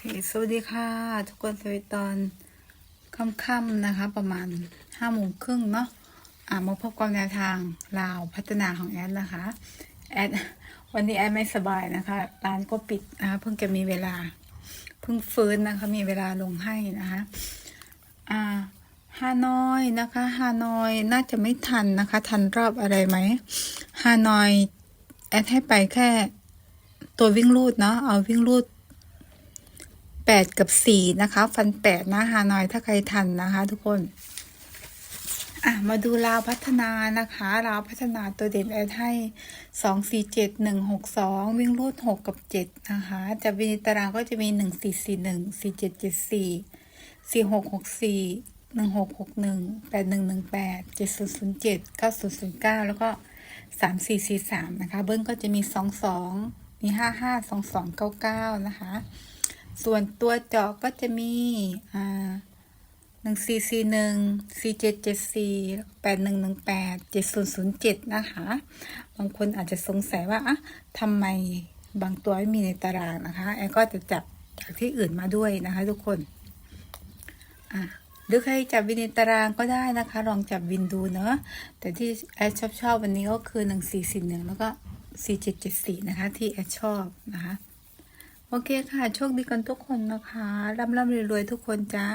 ค สวัสดีค่ะ ทุกคนสวัสดีตอนค่ำๆนะคะ ประมาณห้าโมงครึ่งเนาะอ่ามาพบกับแนวทางลาวพัฒนาของแอดนะคะ แอดวันนี้แอดไม่สบายนะคะ ร้านก็ปิดนะคะเพิ่งจะมีเวลา เพิ่งฟื้นนะคะ มีเวลาลงให้นะคะอ่าฮานอยนะคะฮานอยน่าจะไม่ทันนะคะ ทันรอบอะไรไหมฮานอยแอดให้ไปแค่ตัววิ่งรูดเนาะเอาวิ่งรูด แปดกับสี่นะคะ ฟันแปดนะฮานอยถ้าใครทันนะคะทุกคน อะ มาดูลาวพัฒนานะคะลาวพัฒนาตัวเด่นแอดให้สองสี่เจ็ดหนึ่งหกสองวิ่งรูดหกกับเจ็ดนะคะ จะมีตารางก็จะมีหนึ่งสี่สี่หนึ่งสี่เจ็ดเจ็ดสี่สี่หกหกสี่หนึ่งหกหกหนึ่งแปดหนึ่งหนึ่งแปดเจ็ดศูนย์ศูนย์เจ็ดเก้าศูนย์ศูนย์เก้าแล้วก็สามสี่สี่สามนะคะ เบิ้ลก็จะมีสองสองมีห้าห้าสองสองเก้าเก้านะคะ ส่วนตัวเจาะก็จะมีอ่าหนึ่งสี่สี่หนึ่งสี่เจ็ดเจ็ดสี่แปดหนึ่งหนึ่งแปดเจ็ดศูนย์ศูนย์เจ็ดนะคะ บางคนอาจจะสงสัยว่าอะทำไมบางตัวไม่มีในตารางนะคะแอนก็จะจับจากที่อื่นมาด้วยนะคะทุกคนอะหรือใครจับวินในตารางก็ได้นะคะ ลองจับวินดูเนอะแต่ที่แอดชอบชอบวันนี้ก็คือหนึ่งสี่สี่หนึ่งแล้วก็สี่เจ็ดเจ็ดสี่นะคะ ที่แอดชอบนะคะ โอเคค่ะ โชคดีกันทุกคนนะคะ ร่ำร่ำรวยๆทุกคนจ้า